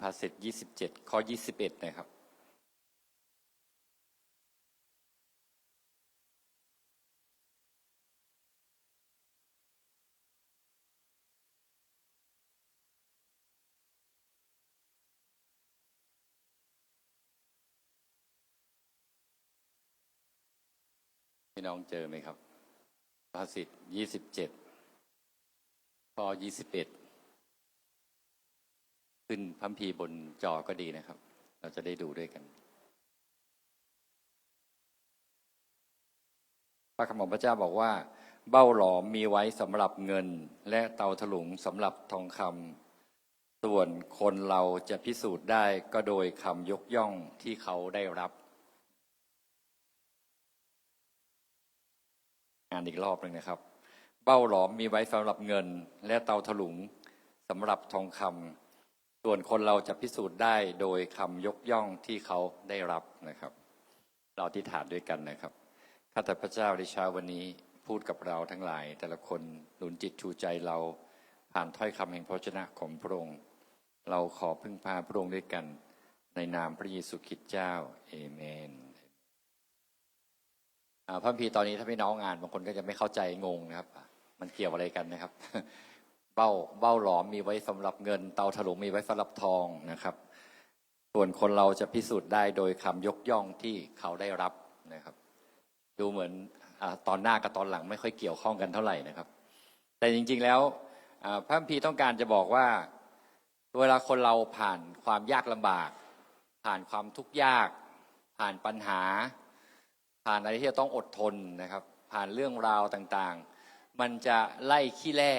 ภาษิต27 ข้อ 21 นะครับพี่น้องเจอไหมครับภาษิต27 ข้อ 21 ขึ้นพัมพีบนจอก็ดีนะครับ เราจะได้ดูด้วยกัน พระคำของพระเจ้าบอกว่า เบ้าหลอมมีไว้สำหรับเงิน และเตาถลุงสำหรับทองคำส่วนคนเราจะพิสูจน์ได้ก็โดยคำยกย่องที่เขาได้รับอ่านอีกรอบหนึ่งนะครับ เบ้าหลอมมีไว้สำหรับเงิน และเตาถลุงสำหรับทองคำ ส่วนคนเราจะพิสูจน์ได้โดยคำยกย่องที่เขาได้รับนะครับ เราที่ฐานด้วยกันนะครับข้าแต่พระเจ้าในเช้าวันนี้พูดกับเราทั้งหลาย แต่ละคนหนุนจิตชูใจเราผ่านถ้อยคำแห่งพระชนะของพระองค์ เราขอพึ่งพาพระองค์ด้วยกัน ในนามพระเยซูคริสต์เจ้าเอเมนพระคัมภีตอนนี้ถ้าพี่น้องอ่านบางคนก็จะไม่เข้าใจงงนะครับ มันเกี่ยวอะไรกันนะครับ เบ้าเบ้าหลอมมีไว้สำหรับเงิน เตาถลุงมีไว้สำหรับทองนะครับ ส่วนคนเราจะพิสูจน์ได้โดยคำยกย่องที่เขาได้รับนะครับ ดูเหมือนอตอนหน้ากับตอนหลังไม่ค่อยเกี่ยวข้องกันเท่าไหร่นะครับ แต่จริงๆแล้วพระคัมภีต้องการจะบอกว่าเวลาคนเราผ่านความยากลำบาก ผ่านความทุกข์ยาก ผ่านปัญหา ผ่านอะไรที่จะต้องอดทนนะครับ ผ่านเรื่องราวต่างๆ มันจะไล่ขี้แร่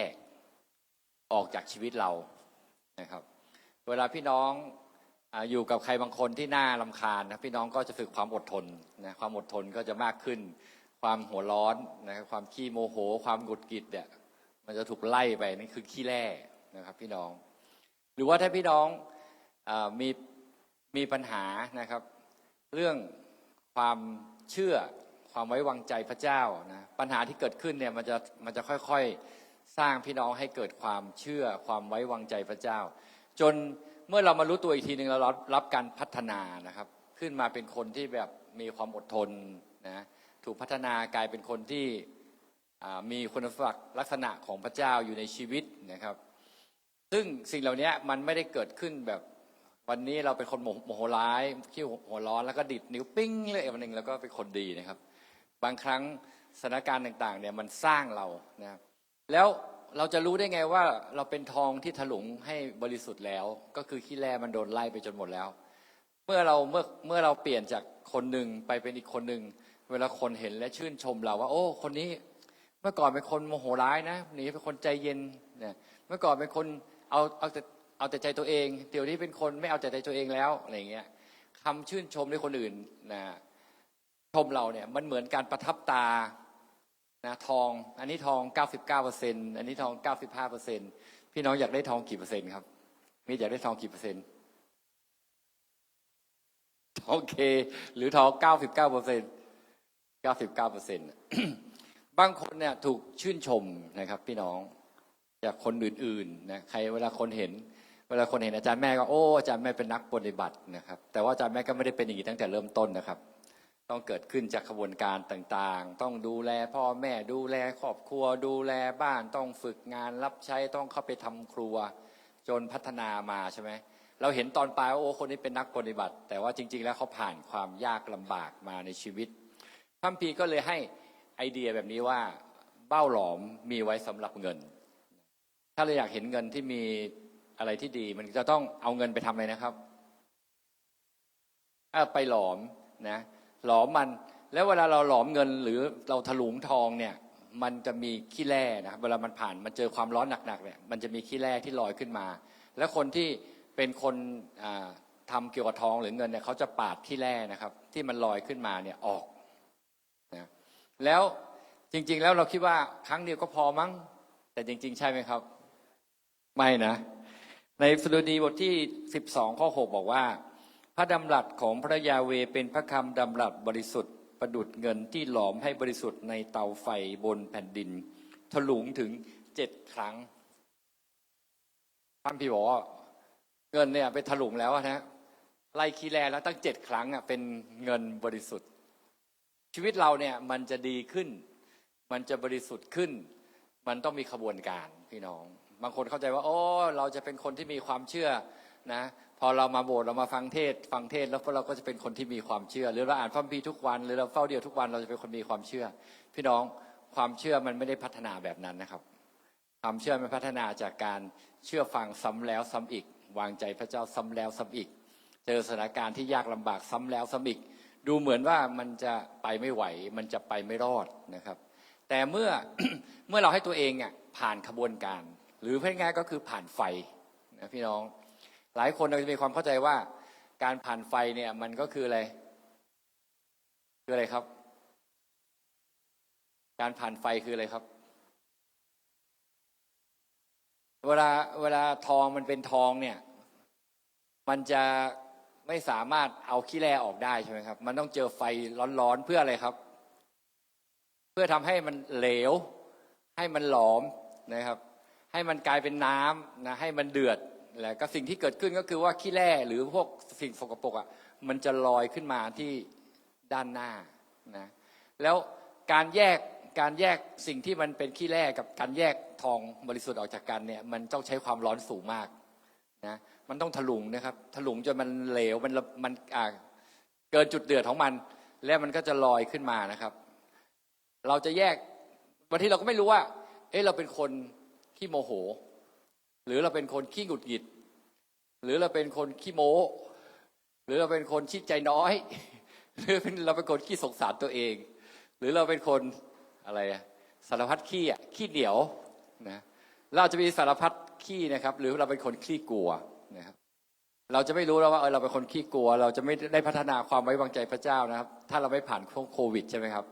ออกจากชีวิตเรานะครับ เวลาพี่น้องอยู่กับใครบางคนที่น่าลำคาญนะพี่น้องก็จะฝึกความอดทนนะความอดทนก็จะมากขึ้น ความหัวร้อนนะครับความขี้โมโห ความหงุดหงิดเนี่ยมันจะถูกไล่ไปนี่คือขี้แร่นะครับพี่น้อง หรือว่าถ้าพี่น้องอมีมีปัญหานะครับ เรื่องความเชื่อความไว้วางใจพระเจ้านะปัญหาที่เกิดขึ้นเนี่ยมันจะมันจะค่อยๆ สร้างพี่น้องให้เกิดความเชื่อความไว้วางใจพระเจ้า จนเมื่อเรามารู้ตัวอีกทีหนึ่งเรารับรับการพัฒนานะครับ ขึ้นมาเป็นคนที่แบบมีความอดทนนะถูกพัฒนากลายเป็นคนที่มีคุณสมบัติลักษณะของพระเจ้าอยู่ในชีวิตนะครับ ซึ่งสิ่งเหล่านี้มันไม่ได้เกิดขึ้นแบบวันนี้เราเป็นคนโมโมโหร้ายขี้หัวร้อนแล้วก็ดิดนิ้วปิ้งเลยวันหนึ่งแล้วก็เป็นคนดีนะครับ บางครั้งสถานการณ์ต่างๆเนี่ยมันสร้างเรานะครับ แล้วเราจะรู้ได้ไงว่าเราเป็นทองที่ถลุงให้บริสุทธิ์แล้ว ก็คือขี้แร่มันโดนไล่ไปจนหมดแล้ว เมื่อเราเมื่อเมื่อเราเปลี่ยนจากคนหนึ่งไปเป็นอีกคนหนึ่งเวลาคนเห็นและชื่นชมเราว่า โอ้คนนี้ เมื่อก่อนเป็นคนโมโหร้ายนะหนีเป็นคนใจเย็นเนี่ยเมื่อก่อนเป็นคนเอาเอาแต่เอาแต่ใจตัวเองเดี๋ยวนี้เป็นคนไม่เอาแต่ใจตัวเองแล้วอะไรเงี้ยคำชื่นชมในคนอื่นนะชมเราเนี่ยมันเหมือนการประทับตา นะทองอันนี้ทอง 99เปอร์เซ็นอันนี้ทอง 95เปอร์เซ็นพี่น้องอยากได้ทองกี่เปอร์เซ็นต์ครับมีอยากได้ทองกี่เปอร์เซ็นต์ทอเค หรือทอง99เปอร์เซ็นต์99เปอร์เซ็นต์บางคนเนี่ยถูกชื่นชมนะครับ พี่น้องจากคนอื่นๆนะใครเวลาคนเห็น เวลาคนเห็นอาจารย์แม่ก็โอ้อาจารย์แม่เป็นนักปฏิบัตินะครับ แต่ว่าอาจารย์แม่ก็ไม่ได้เป็นอย่างนี้ตั้งแต่เริ่มต้นนะครับ ต้องเกิดขึ้นจากขบวนการต่างๆ ต้องดูแลพ่อแม่ดูแลครอบครัว ดูแลบ้านต้องฝึกงานรับใช้ต้องเข้าไปทำครัว จนพัฒนามาใช่ไหมเราเห็นตอนปลายว่าโอ้คนนี้เป็นนักปฏิบัติ แต่ว่าจริง ๆ แล้วเขาผ่านความยากลำบากมาในชีวิตพัมภีก็เลยให้ไอเดียแบบนี้ว่าเบ้าหลอมมีไว้สำหรับเงิน ถ้าเราอยากเห็นเงินที่มีอะไรที่ดี มันจะต้องเอาเงินไปทำอะไรนะครับไปหลอมนะ หลอมมัน แล้วเวลาเราหลอมเงินหรือเราถลุงทองเนี่ย มันจะมีขี้แร่นะครับเวลามันผ่านมันเจอความร้อนหนักๆเนี่ยมันจะมีขี้แร่ที่ลอยขึ้นมา แล้วคนที่เป็นคนอ่าทำเกี่ยวกับทองหรือเงินเนี่ยเขาจะปาดขี้แร่นะครับ ที่มันลอยขึ้นมาเนี่ยออกนะแล้วจริง ๆ แล้วเราคิดว่าครั้งเดียวก็พอมั้ง แต่จริง ๆ ใช่ไหมครับ ไม่นะ ในสดุดีบทที่ 12 ข้อ 6 บอกว่า พระดำรัสของพระยาเวเป็นพระคำดำรัสบริสุทธิ์ประดุดเงินที่หลอมให้บริสุทธิ์ในเตาไฟบนแผ่นดิน ถลุงถึงเจ็ดครั้งท่านพี่บอกว่าเงินเนี่ยไปถลุงแล้วอะนะไล่คีแลแล้วตั้งเจ็ดครั้งอะเป็นเงินบริสุทธิ์ ชีวิตเราเนี่ยมันจะดีขึ้น มันจะบริสุทธิ์ขึ้น มันต้องมีขบวนการพี่น้อง บางคนเข้าใจว่า โอ้ เราจะเป็นคนที่มีความเชื่อนะ พอเรามาโบสถ์เรามาฟังเทศ ฟังเทศแล้วเราก็จะเป็นคนที่มีความเชื่อ หรือเราอ่านพระคัมภีร์ทุกวัน หรือเราเฝ้าเดียวทุกวันเราจะเป็นคนมีความเชื่อ พี่น้องความเชื่อมันไม่ได้พัฒนาแบบนั้นนะครับ ความเชื่อมันพัฒนาจากการเชื่อฟังซ้ำแล้วซ้ำอีก วางใจพระเจ้าซ้ำแล้วซ้ำอีก เจอสถานการณ์ที่ยากลำบากซ้ำแล้วซ้ำอีก ดูเหมือนว่ามันจะไปไม่ไหว มันจะไปไม่รอดนะครับ แต่เมื่อเมื่อเราให้ตัวเองอะผ่านขบวนการ หรือเพื่อง่ายๆก็คือผ่านไฟนะพี่น้อง หลายคนเราจะมีความเข้าใจว่า การผ่านไฟเนี่ยมันก็คืออะไร คืออะไรครับ การผ่านไฟคืออะไรครับ เวลาเวลาทองมันเป็นทองเนี่ย มันจะไม่สามารถเอาขี้แร่ออกได้ใช่ไหมครับ มันต้องเจอไฟร้อนๆเพื่ออะไรครับ เพื่อทำให้มันเหลว ให้มันหลอมนะครับ ให้มันกลายเป็นน้ำนะให้มันเดือด แล้วก็สิ่งที่เกิดขึ้นก็คือว่าขี้แร่หรือพวกสิ่งสกปรกอะมันจะลอยขึ้นมาที่ด้านหน้านะแล้วการแยกการแยกสิ่งที่มันเป็นขี้แร่กับการแยกทองบริสุทธิ์ออกจากกันเนี่ยมันต้องใช้ความร้อนสูงมากนะมันต้องถลุงนะครับถลุงจนมันเหลวมันมันอ่าเกินจุดเดือดของมัน แล้วมันก็จะลอยขึ้นมานะครับ เราจะแยกบางทีเราก็ไม่รู้ว่า เอ๊ะเราเป็นคนขี้โมโห หรือเราเป็นคนขี้หงุดหงิด หรือเราเป็นคนขี้โม้ หรือเราเป็นคนชิดใจน้อย หรือเป็นเราเป็นคนขี้สงสารตัวเอง หรือเราเป็นคนอะไรสารพัดขี้อะขี้เหนียวนะเราจะมีสารพัดขี้นะครับ หรือเราเป็นคนขี้กลัวนะครับเราจะไม่รู้แล้วว่าเออเราเป็นคนขี้กลัว เราจะไม่ได้พัฒนาความไว้วางใจพระเจ้านะครับ ถ้าเราไม่ผ่านช่วงโควิดใช่ไหมครับ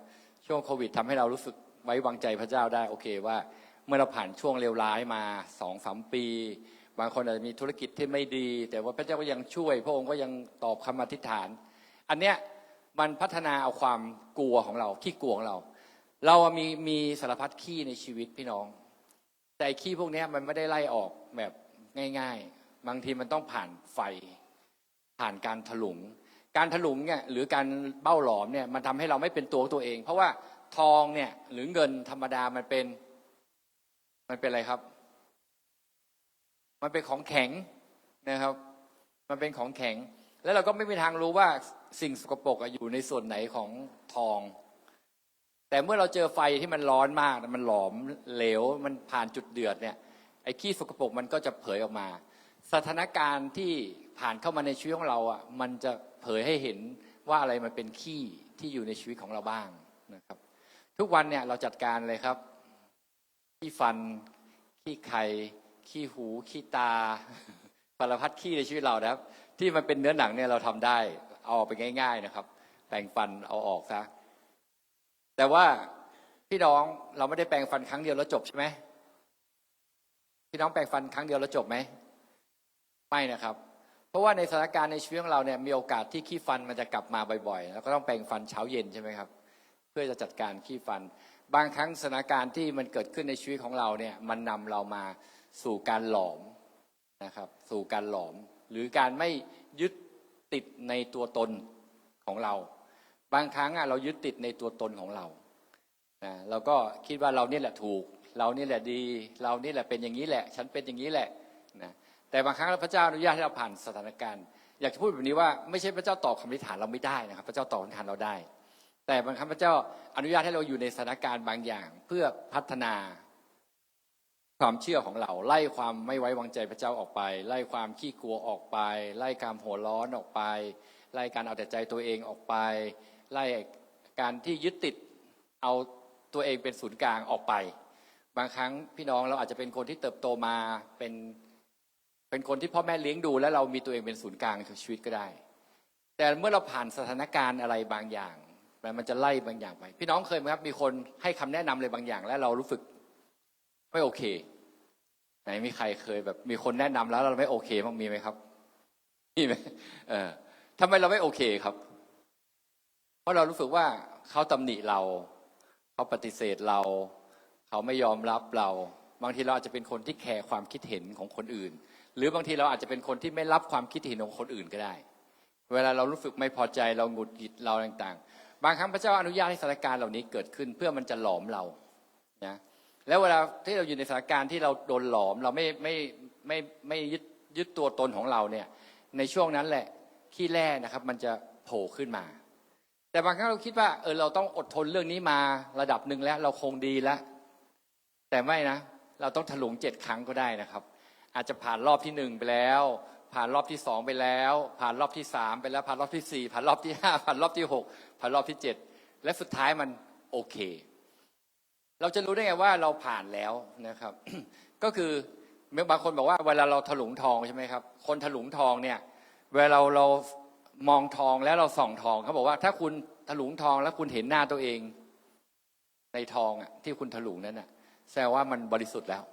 ช่วงโควิดทำให้เรารู้สึกไว้วางใจพระเจ้าได้ โอเคว่า เมื่อเราผ่านช่วงเลวร้ายมาสองสามปี บางคนอาจจะมีธุรกิจที่ไม่ดี แต่ว่าพระเจ้าก็ยังช่วย พระองค์ก็ยังตอบคำอธิษฐาน อันเนี้ยมันพัฒนาเอาความกลัวของเราขี้กลัวของเรา เรามีมีสารพัดขี้ในชีวิตพี่น้อง แต่ขี้พวกนี้มันไม่ได้ไล่ออกแบบง่าย ๆ บางทีมันต้องผ่านไฟ ผ่านการถลุง การถลุงเนี่ยหรือการเบ้าหลอมเนี่ยมันทำให้เราไม่เป็นตัวของตัวเอง เพราะว่าทองเนี่ยหรือเงินธรรมดามันเป็น มันเป็นอะไรครับ มันเป็นของแข็งนะครับ มันเป็นของแข็ง แล้วเราก็ไม่มีทางรู้ว่าสิ่งสกปรกอยู่ในส่วนไหนของทอง แต่เมื่อเราเจอไฟที่มันร้อนมากมันหลอมเหลว มันผ่านจุดเดือดเนี่ย ไอ้ขี้สกปรกมันก็จะเผยออกมา สถานการณ์ที่ผ่านเข้ามาในชีวิตของเราอะ มันจะเผยให้เห็นว่าอะไรมันเป็นขี้ที่อยู่ในชีวิตของเราบ้างนะครับ ทุกวันเนี่ยเราจัดการเลยครับ ขี้ฟัน ขี้ไข่ ขี้หู ขี้ตาสารพัดขี้ในชีวิตเรานะครับ ที่มันเป็นเนื้อหนังเนี่ยเราทำได้ เอาอกไปง่าย ๆนะครับ แปรงฟันเอาออกซะแต่ว่าพี่น้องเราไม่ได้แปรงฟันครั้งเดียวแล้วจบใช่ไหมพี่น้องแปรงฟันครั้งเดียวแล้วจบไหมไม่นะครับ เพราะว่าในสถานการณ์ในชีวิตของเราเนี่ยมีโอกาสที่ขี้ฟันมันจะกลับมาบ่อยๆ แล้วก็ต้องแปรงฟันเช้าเย็นใช่ไหมครับ เพื่อจะจัดการขี้ฟัน บางครั้งสถานการณ์ที่มันเกิดขึ้นในชีวิตของเราเนี่ยมันนำเรามาสู่การหลอมนะครับ สู่การหลอม หรือการไม่ยึดติดในตัวตนของเรา บางครั้งอะเรายึดติดในตัวตนของเรานะเราก็คิดว่าเรานี่แหละถูก เรานี่แหละดี เรานี่แหละเป็นอย่างนี้แหละ ฉันเป็นอย่างนี้แหละนะแต่บางครั้งพระเจ้าอนุญาตให้เราผ่านสถานการณ์ อยากจะพูดแบบนี้ว่าไม่ใช่พระเจ้าตอบคำอธิษฐานเราไม่ได้นะครับ พระเจ้าตอบคำอธิษฐานเราได้ แต่บางครั้งพระเจ้าอนุญาตให้เราอยู่ในสถานการณ์บางอย่าง เพื่อพัฒนาความเชื่อของเรา ไล่ความไม่ไว้วางใจพระเจ้าออกไป ไล่ความขี้กลัวออกไป ไล่การหัวร้อนออกไป ไล่การเอาแต่ใจตัวเองออกไป ไล่การที่ยึดติดเอาตัวเองเป็นศูนย์กลางออกไป บางครั้งพี่น้องเราอาจจะเป็นคนที่เติบโตมาเป็นเป็นคนที่พ่อแม่เลี้ยงดู แล้วเรามีตัวเองเป็นศูนย์กลางของชีวิตก็ได้ แต่เมื่อเราผ่านสถานการณ์อะไรบางอย่าง มันจะไล่บางอย่างไป พี่น้องเคยไหมครับ มีคนให้คำแนะนำอะไรบางอย่าง แล้วเรารู้สึกไม่โอเค ไหนมีใครเคยแบบ มีคนแนะนำแล้วเราไม่โอเคบ้างมีไหมครับมีไหมเออทำไมเราไม่โอเคครับ เพราะเรารู้สึกว่าเขาตำหนิเรา เขาปฏิเสธเรา เขาไม่ยอมรับเรา บางทีเราอาจจะเป็นคนที่แคร์ความคิดเห็นของคนอื่น หรือบางทีเราอาจจะเป็นคนที่ไม่รับความคิดเห็นของคนอื่นก็ได้ เวลาเรารู้สึกไม่พอใจเราหงุดหงิดเราต่างๆ บางครั้งพระเจ้าอนุญาตให้สถานการณ์เหล่านี้เกิดขึ้นเพื่อมันจะหลอมเรานะแล้วเวลาที่เราอยู่ในสถานการณ์ที่เราโดนหลอมเราไม่ไม่ไม่ไม่ยึดยึดตัวตนของเราเนี่ยในช่วงนั้นแหละขี้แร่นะครับ มันจะโผล่ขึ้นมา แต่บางครั้งเราคิดว่าเออเราต้องอดทนเรื่องนี้มาระดับหนึ่งแล้ว เราคงดีแล้วแต่ไม่นะ เราต้องถลุงเจ็ดครั้งก็ได้นะครับ อาจจะผ่านรอบที่หนึ่งไปแล้ว ผ่านรอบที่สองไปแล้ว ผ่านรอบที่สามไปแล้ว ผ่านรอบที่สี่ผ่านรอบที่ห้าผ่านรอบที่หก ผ่านรอบที่เจ็ดและสุดท้ายมันโอเค เราจะรู้ได้ไงว่าเราผ่านแล้วนะครับ ก็คือบางคนบอกว่าเวลาเราถลุงทองใช่ไหมครับ คนถลุงทองเนี่ย เวลาเราเรามองทองแล้วเราส่องทองเขาบอกว่าถ้าคุณถลุงทองแล้วคุณเห็นหน้าตัวเอง ในทองอะที่คุณถลุงนั้นอะแสดงว่ามันบริสุทธิ์แล้ว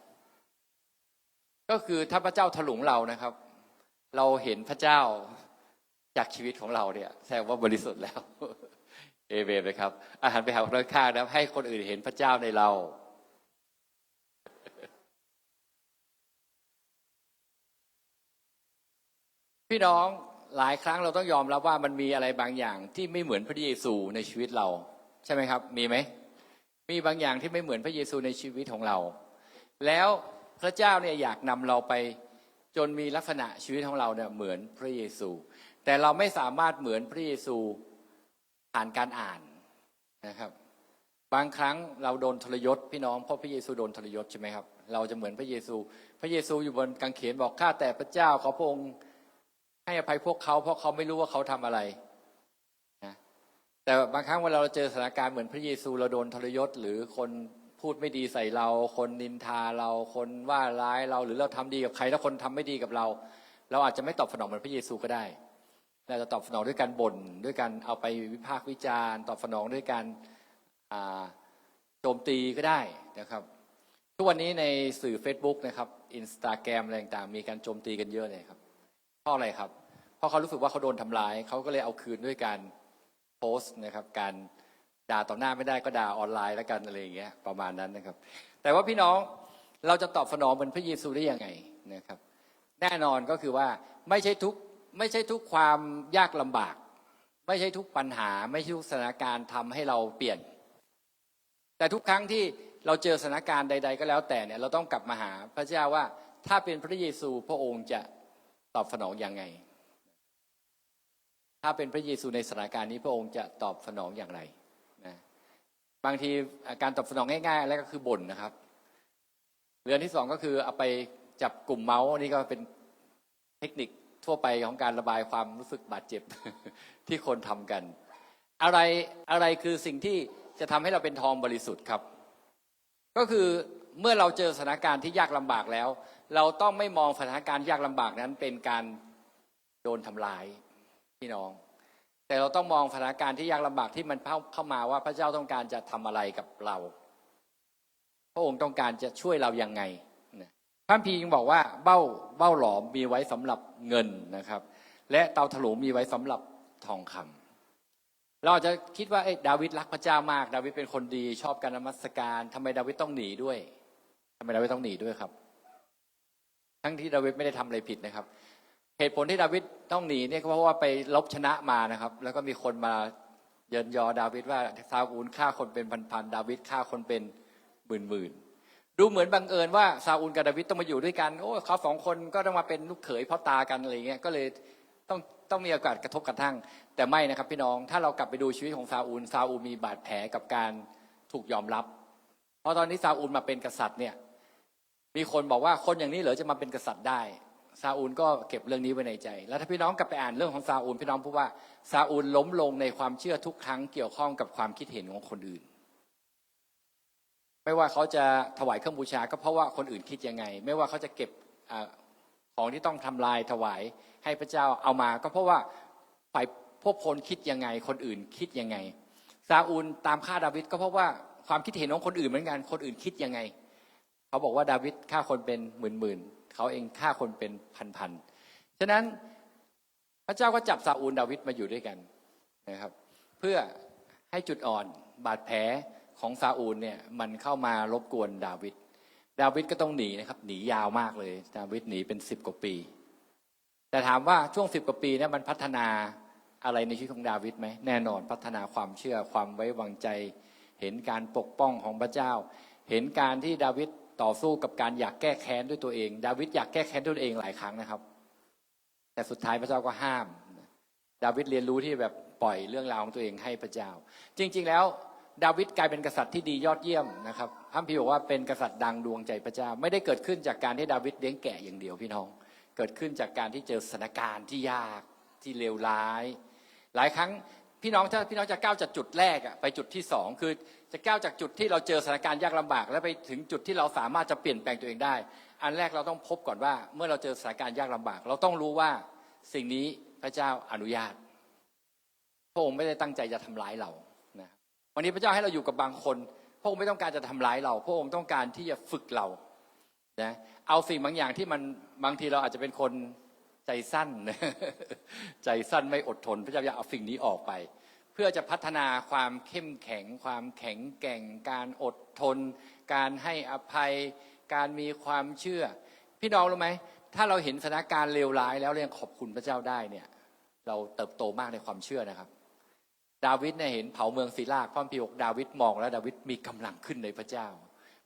ก็คือถ้าพระเจ้าถลุงเรานะครับ เราเห็นพระเจ้าจากชีวิตของเราเนี่ยแสดงว่าบริสุทธิ์แล้ว เอเมนไหมครับ อาหารไปหาคนข้างนะให้คนอื่นเห็นพระเจ้าในเรา พี่น้องหลายครั้งเราต้องยอมรับว่ามันมีอะไรบางอย่างที่ไม่เหมือนพระเยซูในชีวิตเรา ใช่ไหมครับ มีไหมมีบางอย่างที่ไม่เหมือนพระเยซูในชีวิตของเรา แล้วพระเจ้าเนี่ยอยากนำเราไปจนมีลักษณะชีวิตของเราเนี่ยเหมือนพระเยซู แต่เราไม่สามารถเหมือนพระเยซู ผ่านการอ่านนะครับ บางครั้งเราโดนทรยศพี่น้องเพราะพระเยซูโดนทรยศใช่ไหมครับ เราจะเหมือนพระเยซู พระเยซูอยู่บนกางเขนบอกข้าแต่พระเจ้าขอพระองค์ให้อภัยพวกเขา เพราะเขาไม่รู้ว่าเขาทำอะไรนะแต่บางครั้งเวลาเราเจอสถานการณ์เหมือนพระเยซูเราโดนทรยศ หรือคนพูดไม่ดีใส่เรา คนนินทาเราคนว่าร้ายเราหรือเราทำดีกับใครแล้วคนทำไม่ดีกับเรา เราอาจจะไม่ตอบสนองเหมือนพระเยซูก็ได้ เราจะตอบสนองด้วยการบ่นด้วยการเอาไปวิพากษ์วิจารณ์ ตอบสนองด้วยการโจมตีก็ได้นะครับ ทุกวันนี้ในสื่อ Facebook นะครับอินสตาแกรมอะไรต่างๆมีการโจมตีกันเยอะเลยครับเพราะอะไรครับ เพราะเขารู้สึกว่าเขาโดนทำร้ายเขาก็เลยเอาคืนด้วยการโพสต์นะครับ การด่าต่อหน้าไม่ได้ก็ด่าออนไลน์แล้วกันอะไรอย่างเงี้ยประมาณนั้นนะครับ แต่ว่าพี่น้องเราจะตอบสนองเหมือนพระเยซูได้ยังไงนะครับ แน่นอนก็คือว่าไม่ใช่ทุก ไม่ใช่ทุกความยากลำบาก ไม่ใช่ทุกปัญหา ไม่ใช่ทุกสถานการณ์ทำให้เราเปลี่ยน แต่ทุกครั้งที่เราเจอสถานการณ์ใด ๆ ก็แล้วแต่เนี่ยเราต้องกลับมาหาพระเจ้าว่าถ้าเป็นพระเยซูพระองค์จะตอบสนองยังไง ถ้าเป็นพระเยซูในสถานการณ์นี้พระองค์จะตอบสนองอย่างไรนะบางทีการตอบสนองง่ายๆแล้วก็คือบ่นนะครับเรื่องที่สองก็คือเอาไปจับกลุ่มเมาส์นี่ก็เป็นเทคนิค ทั่วไปของการระบายความรู้สึกบาดเจ็บที่คนทำกัน อะไรอะไรคือสิ่งที่จะทำให้เราเป็นทองบริสุทธิ์ครับ ก็คือเมื่อเราเจอสถานการณ์ที่ยากลำบากแล้ว เราต้องไม่มองสถานการณ์ยากลำบากนั้นเป็นการโดนทำลายพี่น้อง แต่เราต้องมองสถานการณ์ที่ยากลำบากที่มันเข้ามาว่าพระเจ้าต้องการจะทำอะไรกับเรา พระองค์ต้องการจะช่วยเรายังไง พระพียังบอกว่าเบ้าเบ้าหลอมมีไว้สำหรับเงินนะครับ และเตาถลุงมีไว้สำหรับทองคำเราอาจจะคิดว่าเอ้ดาวิดรักพระเจ้ามาก ดาวิดเป็นคนดี ชอบการนมัสการทำไมดาวิดต้องหนีด้วยทำไมดาวิดต้องหนีด้วยครับ ทั้งที่ดาวิดไม่ได้ทำอะไรผิดนะครับ เหตุผลที่ดาวิดต้องหนีเนี่ยก็เพราะว่าไปลบชนะมานะครับ แล้วก็มีคนมาเยินยอดาวิดว่าซาอูลฆ่าคนเป็นพันๆดาวิดฆ่าคนเป็นหมื่นๆ ดูเหมือนบังเอิญว่าซาอูลกับดาวิดต้องมาอยู่ด้วยกันโอ้เขาสองคนก็ต้องมาเป็นลูกเขยพ่อตากันอะไรเงี้ยก็เลยต้องต้องมีโอกาสกระทบกระทั่ง แต่ไม่นะครับพี่น้องถ้าเรากลับไปดูชีวิตของซาอูลซาอูลมีบาดแผลกับการถูกยอมรับ เพราะตอนนี้ซาอูลมาเป็นกษัตริย์เนี่ยมีคนบอกว่าคนอย่างนี้เหรอจะมาเป็นกษัตริย์ได้ซาอูลก็เก็บเรื่องนี้ไว้ในใจ แล้วถ้าพี่น้องกลับไปอ่านเรื่องของซาอูลพี่น้องพบว่าซาอูลล้มลงในความเชื่อทุกครั้งเกี่ยวข้องกับความคิดเห็นของคนอื่น ไม่ว่าเขาจะถวายเครื่องบูชา ก็เพราะว่าคนอื่นคิดยังไง ไม่ว่าเขาจะเก็บอของที่ต้องทำลายถวายให้พระเจ้าเอามา ก็เพราะว่าฝ่ายพวกคนคิดยังไง คนอื่นคิดยังไงซาอูลตามฆ่าดาวิดก็เพราะว่าความคิดเห็นของคนอื่นเหมือนกันคนอื่นคิดยังไง เขาบอกว่าดาวิดฆ่าคนเป็นหมื่นหมื่นๆเขาเองฆ่าคนเป็นพันพันๆฉะนั้นพระเจ้าก็จับซาอูลดาวิดมาอยู่ด้วยกันนะครับ เพื่อให้จุดอ่อนบาดแผล ของซาอูลเนี่ยมันเข้ามารบกวนดาวิดดาวิดก็ต้องหนีนะครับ หนียาวมากเลย ดาวิดหนีเป็นสิบกว่าปี แต่ถามว่าช่วงสิบกว่าปีเนี่ยมันพัฒนาอะไรในชีวิตของดาวิดไหมแน่นอนพัฒนาความเชื่อความไว้วางใจ เห็นการปกป้องของพระเจ้า เห็นการที่ดาวิดต่อสู้กับการอยากแก้แค้นด้วยตัวเอง ดาวิดอยากแก้แค้นด้วยตัวเองหลายครั้งนะครับ แต่สุดท้ายพระเจ้าก็ห้าม ดาวิดเรียนรู้ที่แบบปล่อยเรื่องราวของตัวเองให้พระเจ้า จริง ๆ แล้ว ดาวิดกลายเป็นกษัตริย์ที่ดียอดเยี่ยมนะครับพระคัมภีร์บอกว่าเป็นกษัตริย์ดังดวงใจพระเจ้า ไม่ได้เกิดขึ้นจากการที่ดาวิดเลี้ยงแกะอย่างเดียวพี่น้อง เกิดขึ้นจากการที่เจอสถานการณ์ที่ยากที่เลวร้าย หลายครั้งพี่น้องถ้าพี่น้องจะก้าวจากจุดแรกไปจุดที่สองคือจะก้าวจากจุดที่เราเจอสถานการณ์ยากลำบาก แล้วไปถึงจุดที่เราสามารถจะเปลี่ยนแปลงตัวเองได้ อันแรกเราต้องพบก่อนว่าเมื่อเราเจอสถานการณ์ยากลำบาก เราต้องรู้ว่าสิ่งนี้พระเจ้าอนุญาตพระองค์ไม่ได้ตั้งใจจะทำร้ายเรา วันนี้พระเจ้าให้เราอยู่กับบางคน พระองค์ไม่ต้องการจะทำร้ายเรา พระองค์ต้องการที่จะฝึกเรานะเอาสิ่งบางอย่างที่มันบางทีเราอาจจะเป็นคนใจสั้น ใจสั้นไม่อดทน พระเจ้าอยากเอาสิ่งนี้ออกไป เพื่อจะพัฒนาความเข้มแข็ง ความแข็งแกร่ง การอดทน การให้อภัย การมีความเชื่อ พี่น้องรู้ไหมถ้าเราเห็นสถานการณ์เลวร้ายแล้วเรายังขอบคุณพระเจ้าได้เนี่ย เราเติบโตมากในความเชื่อนะครับ ดาวิดเนี่ยเห็นเผาเมืองศิลาพระพิบอกดาวิดมองแล้วดาวิดมีกำลังขึ้นในพระเจ้า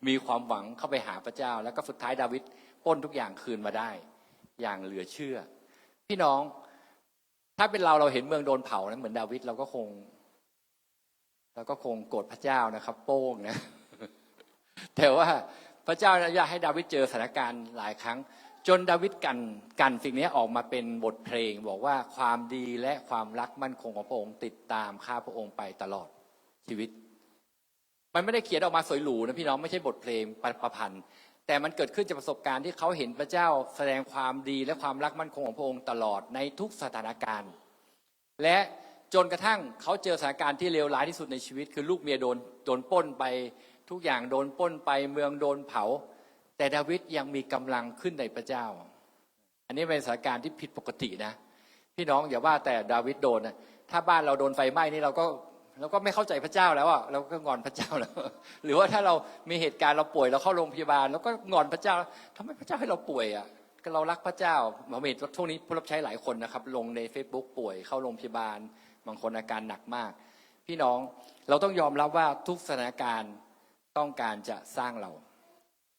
มีความหวังเข้าไปหาพระเจ้า แล้วก็สุดท้ายดาวิดป้นทุกอย่างคืนมาได้ อย่างเหลือเชื่อ พี่น้อง ถ้าเป็นเราเราเห็นเมืองโดนเผานะเหมือนดาวิดเราก็คงเราก็คงโกรธพระเจ้านะครับ โป้งนะแต่ว่าพระเจ้าอนุญาตให้ดาวิดเจอสถานการณ์หลายครั้ง จนดาวิดกันกันสิ่งนี้ออกมาเป็นบทเพลงบอกว่าความดีและความรักมั่นคงของพระองค์ติดตามข้าพระองค์ไปตลอดชีวิต มันไม่ได้เขียนออกมาสวยหรูนะพี่น้องไม่ใช่บทเพลงประประพันธ์ แต่มันเกิดขึ้นจากประสบการณ์ที่เขาเห็นพระเจ้าแสดงความดีและความรักมั่นคงของพระองค์ตลอดในทุกสถานการณ์ และจนกระทั่งเขาเจอสถานการณ์ที่เลวร้ายที่สุดในชีวิต คือลูกเมียโดนโดนป้นไปทุกอย่างโดนป้นไปเมืองโดนเผา แต่ดาวิดยังมีกำลังขึ้นในพระเจ้า อันนี้เป็นสถานการณ์ที่ผิดปกตินะ พี่น้องอย่าว่าแต่ดาวิดโดนนะถ้าบ้านเราโดนไฟไหม้นี่เราก็เราก็ไม่เข้าใจพระเจ้าแล้วอะเราก็งอนพระเจ้าแล้ว หรือว่าถ้าเรามีเหตุการณ์เราป่วยเราเข้าโรงพยาบาลเราก็งอนพระเจ้าทำไมพระเจ้าให้เราป่วยอะก็เรารักพระเจ้าหมอเมธช่วงนี้ผู้รับใช้หลายคนนะครับ ลงใน Facebook ป่วยเข้าโรงพยาบาล บางคนอาการหนักมาก พี่น้องเราต้องยอมรับว่าทุกสถานการณ์ต้องการจะสร้างเรา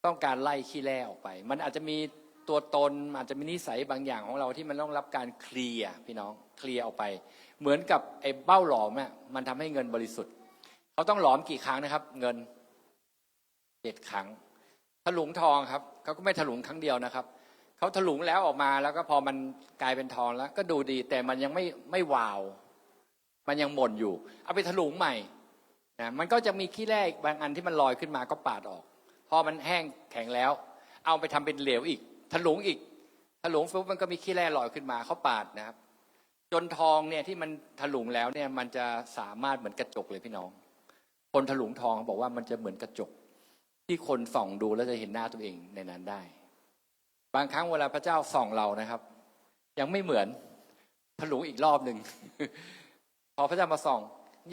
ต้องการไล่ขี้แร่ออกไป มันอาจจะมีตัวตนอาจจะมีนิสัยบางอย่างของเราที่มันต้องรับการเคลียร์พี่น้องเคลียร์ออกไป เหมือนกับไอ้เบ้าหลอมอะมันทำให้เงินบริสุทธิ์เขาต้องหลอมกี่ครั้งนะครับ เงินเจ็ดครั้งถลุงทองครับเขาก็ไม่ถลุงครั้งเดียวนะครับเขาถลุงแล้วออกมาแล้วก็พอมันกลายเป็นทองแล้วก็ดูดี แต่มันยังไม่ไม่วาว มันยังหม่นอยู่ เอาไปถลุงใหม่นะมันก็จะมีขี้แร่อีกบางอันที่มันลอยขึ้นมาก็ปาดออก พอมันแห้งแข็งแล้ว เอาไปทำเป็นเหลวอีก ถลุงอีก ถลุงปุ๊บมันก็มีขี้แร่ลอยขึ้นมาเขาปาดนะครับ จนทองเนี่ยที่มันถลุงแล้วเนี่ยมันจะสามารถเหมือนกระจกเลยพี่น้อง คนถลุงทองบอกว่ามันจะเหมือนกระจก ที่คนส่องดูแล้วจะเห็นหน้าตัวเองในนั้นได้ บางครั้งเวลาพระเจ้าส่องเรานะครับ ยังไม่เหมือนถลุงอีกรอบหนึ่งพอพระเจ้ามาส่อง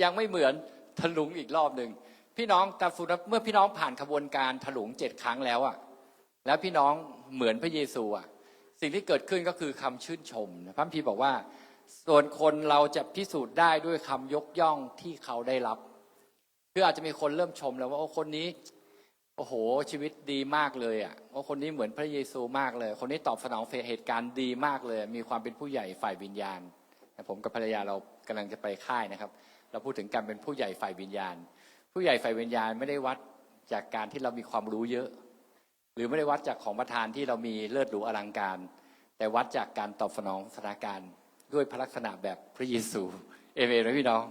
ยังไม่เหมือนถลุงอีกรอบหนึ่ง พี่น้องตาสุเมื่อพี่น้องผ่านขบวนการถลุงเจ็ดครั้งแล้วอะแล้วพี่น้องเหมือนพระเยซูอะสิ่งที่เกิดขึ้นก็คือคำชื่นชมพระพีบอกว่า ส่วนคนเราจะพิสูจน์ได้ด้วยคำยกย่องที่เขาได้รับคืออาจจะมีคนเริ่มชมแล้วว่าโอ้คนนี้โอ้โหชีวิตดีมากเลยอะว่าคนนี้เหมือนพระเยซูมากเลย คนนี้ตอบสนองเหตุการณ์ดีมากเลย มีความเป็นผู้ใหญ่ฝ่ายวิญญาณผมกับภรรยาเรากำลังจะไปค่ายนะครับ เราพูดถึงการเป็นผู้ใหญ่ฝ่ายวิญญาณ ผู้ใหญ่ฝ่ายวิญญาณไม่ได้วัดจากการที่เรามีความรู้เยอะ หรือไม่ได้วัดจากของประทานที่เรามีเลิศหรูอลังการ แต่วัดจากการตอบสนองสถานการณ์ด้วยพระลักษณะแบบพระเยซูเอเมนไหมพี่น้อง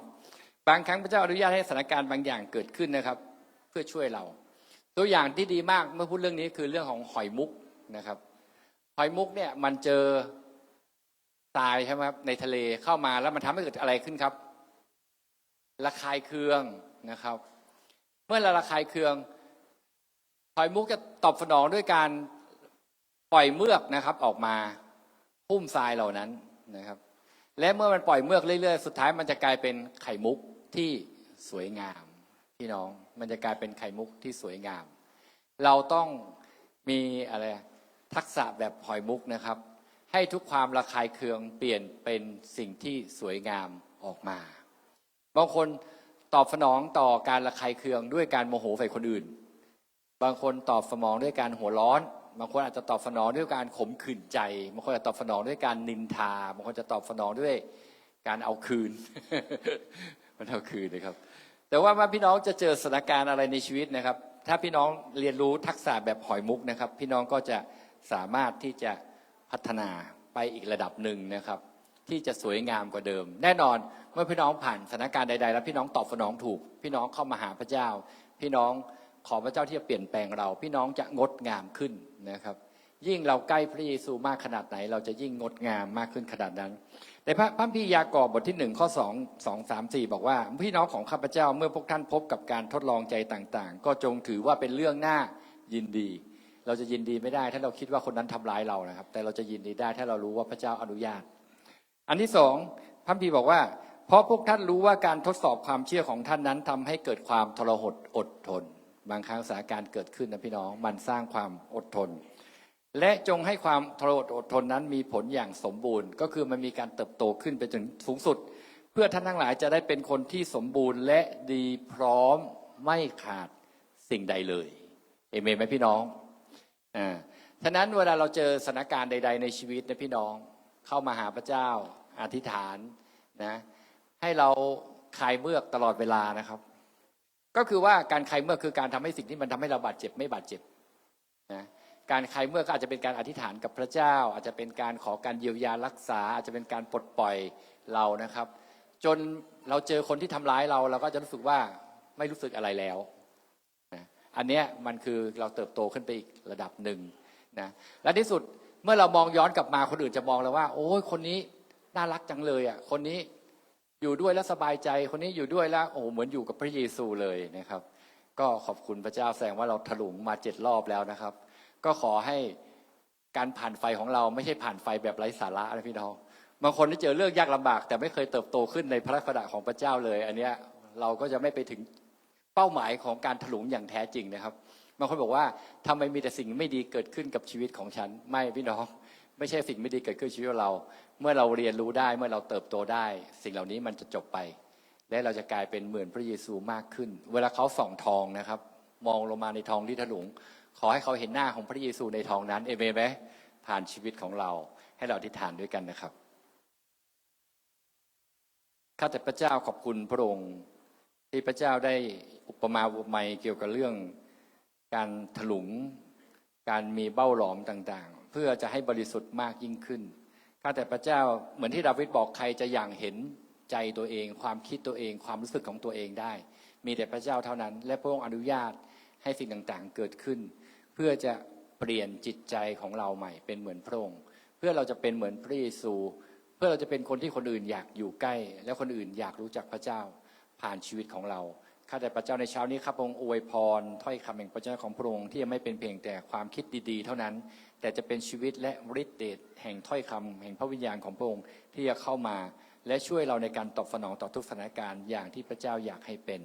บางครั้งพระเจ้าอนุญาตให้สถานการณ์บางอย่างเกิดขึ้นนะครับ เพื่อช่วยเรา ตัวอย่างที่ดีมากเมื่อพูดเรื่องนี้คือเรื่องของหอยมุกนะครับ หอยมุกเนี่ยมันเจอทรายใช่ไหมครับในทะเลเข้ามาแล้วมันทำให้เกิดอะไรขึ้นครับระคายเคืองนะครับ เมื่อระคายเคืองหอยมุกจะตอบสนองด้วยการปล่อยเมือกนะครับ ออกมาพุ่มทรายเหล่านั้นนะครับ และเมื่อมันปล่อยเมือกเรื่อยๆ สุดท้ายมันจะกลายเป็นไข่มุกที่สวยงามพี่น้องมันจะกลายเป็นไข่มุกที่สวยงาม เราต้องมีอะไรทักษะแบบหอยมุกนะครับ ให้ทุกความระคายเคืองเปลี่ยนเป็นสิ่งที่สวยงามออกมาบางคน ตอบสนองต่อการระคายเคืองด้วยการโมโหใส่คนอื่น บางคนตอบสนองด้วยการหัวร้อน บางคนอาจจะตอบสนองด้วยการขมขื่นใจ บางคนอาจจะตอบสนองด้วยการนินทา บางคนจะตอบสนองด้วยการเอาคืน มันเอาคืนนะครับ แต่ว่าพี่น้องจะเจอสถานการณ์อะไรในชีวิตนะครับ ถ้าพี่น้องเรียนรู้ทักษะแบบหอยมุกนะครับ พี่น้องก็จะสามารถที่จะพัฒนาไปอีกระดับหนึ่งนะครับ ที่จะสวยงามกว่าเดิม แน่นอนเมื่อพี่น้องผ่านสถานการณ์ใดๆ แล้วพี่น้องตอบสนองถูก พี่น้องเข้ามาหาพระเจ้า พี่น้องขอพระเจ้าที่จะเปลี่ยนแปลงเรา พี่น้องจะงดงามขึ้นนะครับ ยิ่งเราใกล้พระเยซูมากขนาดไหน เราจะยิ่งงดงามมากขึ้นขนาดนั้นแต่พระพระพี่ยากอบบทที่หนึ่งข้อสองสองสามสี่บอกว่า พี่น้องของข้าพเจ้าเมื่อพวกท่านพบกับการทดลองใจต่างๆ ก็จงถือว่าเป็นเรื่องน่ายินดี เราจะยินดีไม่ได้ ถ้าเราคิดว่าคนนั้นทำร้ายเรานะครับ แต่เราจะยินดีได้ถ้าเรารู้ว่าพระเจ้าอนุญาต อันที่สองพระพีบอกว่า เพราะพวกท่านรู้ว่าการทดสอบความเชื่อของท่านนั้นทำให้เกิดความทรหดอดทน บางครั้งสถานการณ์เกิดขึ้นนะพี่น้องมันสร้างความอดทน และจงให้ความทรหดอดทนนั้นมีผลอย่างสมบูรณ์ ก็คือมันมีการเติบโตขึ้นไปจนสูงสุด เพื่อท่านทั้งหลายจะได้เป็นคนที่สมบูรณ์ และดีพร้อมไม่ขาดสิ่งใดเลยเอเมนไหมพี่น้องอ่าฉะนั้นเวลาเราเจอสถานการณ์ใด ๆ ในชีวิตนะพี่น้อง เข้ามาหาพระเจ้าอธิษฐานนะให้เราคลายเมือกตลอดเวลานะครับ ก็คือว่าการคลายเมือกคือการทำให้สิ่งที่มันทำให้เราบาดเจ็บไม่บาดเจ็บนะการคลายเมือก็อาจจะเป็นการอธิษฐานกับพระเจ้า อาจจะเป็นการขอการเยียวยารักษา อาจจะเป็นการปลดปล่อยเรานะครับ จนเราเจอคนที่ทำร้ายเราเราก็จะรู้สึกว่าไม่รู้สึกอะไรแล้วนะอันเนี้ยมันคือเราเติบโตขึ้นไปอีกระดับหนึ่งนะและที่สุด เมื่อเรามองย้อนกลับมาคนอื่นจะมองเราว่า โอ้ยคนนี้น่ารักจังเลยอะ คนนี้อยู่ด้วยแล้วสบายใจ คนนี้อยู่ด้วยแล้วโอ้เหมือนอยู่กับพระเยซูเลยนะครับ ก็ขอบคุณพระเจ้าแสดงว่าเราถลุงมาเจ็ดรอบแล้วนะครับ ก็ขอให้การผ่านไฟของเราไม่ใช่ผ่านไฟแบบไร้สาระนะพี่น้องบางคนที่เจอเรื่องยากลำบาก แต่ไม่เคยเติบโตขึ้นในพระคุณของพระเจ้าเลย อันเนี้ยเราก็จะไม่ไปถึงเป้าหมายของการถลุงอย่างแท้จริงนะครับ บางคนบอกว่าทำไมมีแต่สิ่งไม่ดีเกิดขึ้นกับชีวิตของฉัน ไม่พี่น้อง ไม่ใช่สิ่งไม่ดีเกิดขึ้นชีวิตเรา เมื่อเราเรียนรู้ได้เมื่อเราเติบโตได้ สิ่งเหล่านี้มันจะจบไป และเราจะกลายเป็นเหมือนพระเยซูมากขึ้น เวลาเขาส่องทองนะครับ มองลงมาในทองที่ถลุง ขอให้เขาเห็นหน้าของพระเยซูในทองนั้นเอเมนไหมผ่านชีวิตของเรา ให้เราอธิษฐานด้วยกันนะครับข้าแต่พระเจ้าขอบคุณพระองค์ที่พระเจ้าได้อุปมาอุปไมยเกี่ยวกับเรื่อง การถลุง การมีเบ้าหลอมต่างๆ เพื่อจะให้บริสุทธิ์มากยิ่งขึ้นข้าแต่พระเจ้าเหมือนที่ดาวิดบอกใครจะอย่างเห็นใจตัวเอง ความคิดตัวเอง ความรู้สึกของตัวเองได้ มีแต่พระเจ้าเท่านั้น และพระองค์อนุญาตให้สิ่งต่างๆ เกิดขึ้น เพื่อจะเปลี่ยนจิตใจของเราใหม่ เป็นเหมือนพระองค์ เพื่อเราจะเป็นเหมือนพระเยซู เพื่อเราจะเป็นคนที่คนอื่นอยากอยู่ใกล้ และคนอื่นอยากรู้จักพระเจ้าผ่านชีวิตของเรา ข้าแต่พระเจ้าในเช้านี้ครับองค์อวยพรถ้อยคำแห่งพระเจ้าของพระองค์ที่ยังไม่เป็นเพียงแต่ความคิดดีๆ เท่านั้น แต่จะเป็นชีวิตและฤทธิ์เดชแห่งถ้อยคำแห่งพระวิญญาณของพระองค์ที่จะเข้ามา และช่วยเราในการตอบสนองต่อทุกสถานการณ์อย่างที่พระเจ้าอยากให้เป็น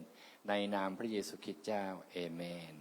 ในนามพระเยซูคริสต์เจ้าเอเมน